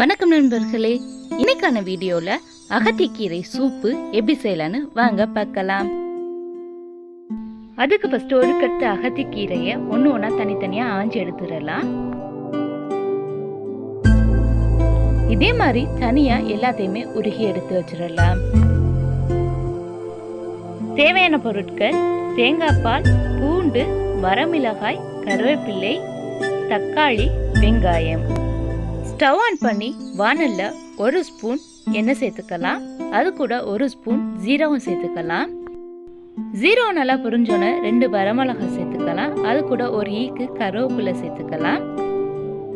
வணக்கம் நண்பர்களே இன்னைக்கான வீடியோல அகத்திக்கீரை சூப்பு எப்படி செய்யலான்னு வாங்க பார்க்கலாம். அதுக்கு ஃபர்ஸ்ட் ஒரு கட்டு அகத்திக்கீரையை ஒன்று ஒன்றா தனித்தனியாக ஆஞ்சி எடுத்துடலாம். இதே மாதிரி தனியா எல்லாத்தையுமே உருகி எடுத்து வச்சிடலாம். தேவையான பொருட்கள் தேங்காய் பால் பூண்டு வரமிளகாய் கருவேப்பிள்ளை தக்காளி வெங்காயம். ஸ்டவ் ஆன் பண்ணி வானல்ல ஒரு ஸ்பூன் எண்ணெய் சேர்த்துக்கலாம். அது கூட ஒரு ஸ்பூன் ஜீரகம் சேர்த்துக்கலாம். ஜீரகம் நல்லா புரிஞ்சோன்னு ரெண்டு வரமிளகாய் சேர்த்துக்கலாம். அது கூட ஒரு ஈக்கு கருவேப்பிலை சேர்த்துக்கலாம்.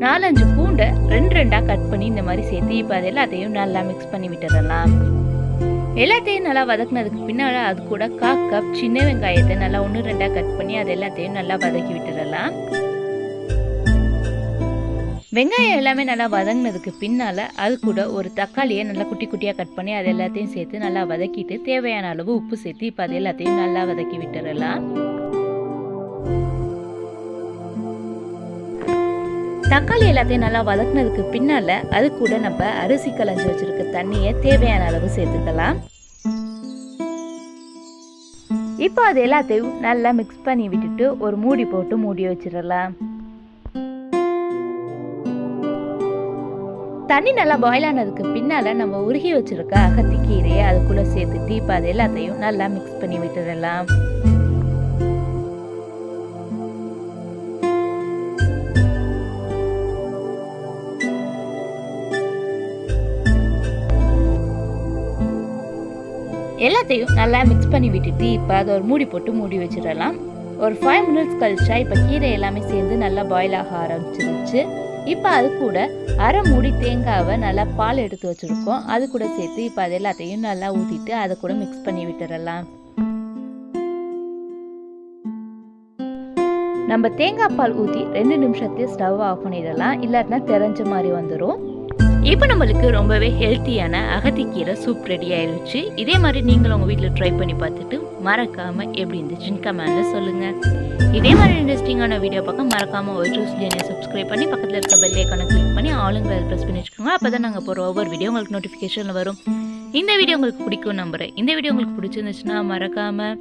நாலஞ்சு பூண்டை ரெண்டு ரெண்டாக கட் பண்ணி இந்த மாதிரி சேர்த்து இப்போ அது எல்லாத்தையும் நல்லா மிக்ஸ் பண்ணி விட்டுறலாம் எல்லாத்தையும் நல்லா வதக்குனதுக்கு பின்னால் அது கூட கா கப் சின்ன வெங்காயத்தை நல்லா ஒன்று ரெண்டாக கட் பண்ணி அது எல்லாத்தையும் நல்லா வதக்கி விட்டுறலாம் வெங்காயம் எல்லாமே நல்லா வதங்கினதுக்கு பின்னால் அது கூட ஒரு தக்காளியை நல்லா குட்டி குட்டியாக கட் பண்ணி அது எல்லாத்தையும் சேர்த்து நல்லா வதக்கிட்டு தேவையான அளவு உப்பு சேர்த்து இப்போ அது எல்லாத்தையும் நல்லா வதக்கி விட்டுறலாம். தக்காளி எல்லாத்தையும் நல்லா வதக்குனதுக்கு பின்னால் அது கூட நம்ம அரிசி கலைஞ்சி வச்சிருக்க தண்ணியை தேவையான அளவு சேர்த்துக்கலாம். இப்போ அது எல்லாத்தையும் நல்லா மிக்ஸ் பண்ணி விட்டுட்டு ஒரு மூடி போட்டு மூடி வச்சிடலாம். தண்ணி நல்லா பாயில் ஆனதுக்கு பின்னால நம்ம உருகி வச்சிருக்க அகத்திக்கீரையை அதுக்குள்ள சேர்த்துட்டு இப்போ அது எல்லாத்தையும் நல்லா மிக்ஸ் பண்ணி விட்டுடலாம். எல்லாத்தையும் நல்லா மிக்ஸ் பண்ணி விட்டுட்டு இப்போ அதை ஒரு மூடி போட்டு மூடி வச்சிடலாம். ஒரு ஃபைவ் மினிட்ஸ் கழிச்சா இப்போ கீரை எல்லாமே சேர்ந்து நல்லா பாயில் ஆக ஆரம்பிச்சிருச்சு. இப்போ அது கூட அரை மூடி தேங்காவை நல்லா பால் எடுத்து வச்சுருக்கோம். அது கூட சேர்த்து இப்போ அது எல்லாத்தையும் நல்லா ஊற்றிட்டு அதை கூட மிக்ஸ் பண்ணி விட்டுறலாம். நம்ம தேங்காய் பால் ஊற்றி ரெண்டு நிமிஷத்தையும் ஸ்டவ் ஆஃப் பண்ணிடலாம். இல்லாட்டினா தெரிஞ்ச மாதிரி வந்துடும் இப்போ நம்மளுக்கு ரொம்பவே ஹெல்த்தியான அகத்திக்கீரை சூப் ரெடி ஆயிருச்சு. இதே மாதிரி நீங்களும் உங்கள் வீட்டில் ட்ரை பண்ணி பார்த்துட்டு மறக்காமல் எப்படி இருந்துச்சுன்னு கமெண்டில் சொல்லுங்கள் இதே மாதிரி இன்ட்ரெஸ்டிங்கான வீடியோ பார்க்க மறக்காமல் ஒரு ஜூஸ் ஜேனியை சப்ஸ்கிரைப் பண்ணி பக்கத்தில் இருக்க பெல் ஐக்கானை கிளிக் பண்ணி ஆளுங்களை ப்ரெஸ் பண்ணி வச்சுக்கோங்க. அப்போ தான் நாங்கள் போகிற ஒவ்வொரு வீடியோ உங்களுக்கு நோட்டிஃபிகேஷனில் வரும். இந்த வீடியோ உங்களுக்கு பிடிக்கும் நம்புகிறேன் இந்த வீடியோ உங்களுக்கு பிடிச்சிருந்துச்சுன்னா மறக்காமல்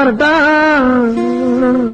पर्दा